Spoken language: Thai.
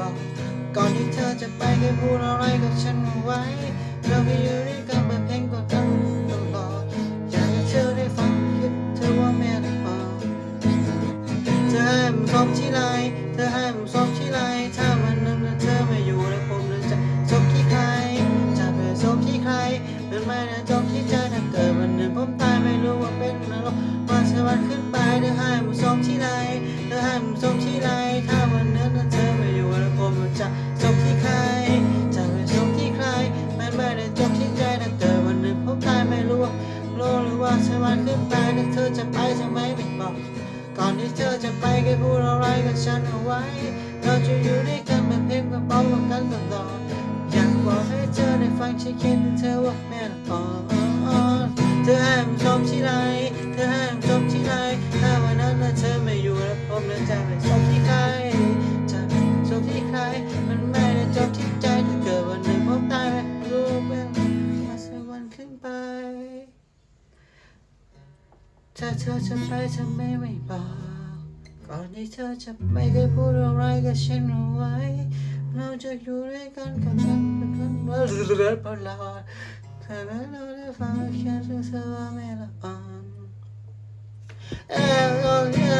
บอก ก่อนที่เธอจะไปแค่พูดอะไรกับฉันเอาไว้ เราแค่อยู่ด้วยกันแบบเพลงกดกันตลอดอยากให้เธอได้ฟังคิดเธอว่าแม่ได้บอกเธอให้ผมส่งที่ไร ว่าสวรรค์ขึ้นไปถ้าเธอจะไปทำไมไม่บอกก่อนที่เธอจะไปแค่พูดอะไรกับฉันเอาไว้ เราจะอยู่ด้วยกันเป็นเพลงกระเป๋ากันตลอดอยากบอกให้เธอได้ฟังฉันคิดถึงเธอว่าแม่ละอ่อนเธอแอบชมที่ไร ถ้าเธอจะไปทำไมไม่บอกก่อนที่เธอจะไม่เคยพูดอะไรกับฉันเอาไว้ เราจะอยู่ด้วยกันกับกันเป็นคนเรื่อยๆตลอดถ้าเราได้ฟังแค่เธอว่าไม่ละอ่อนเอ้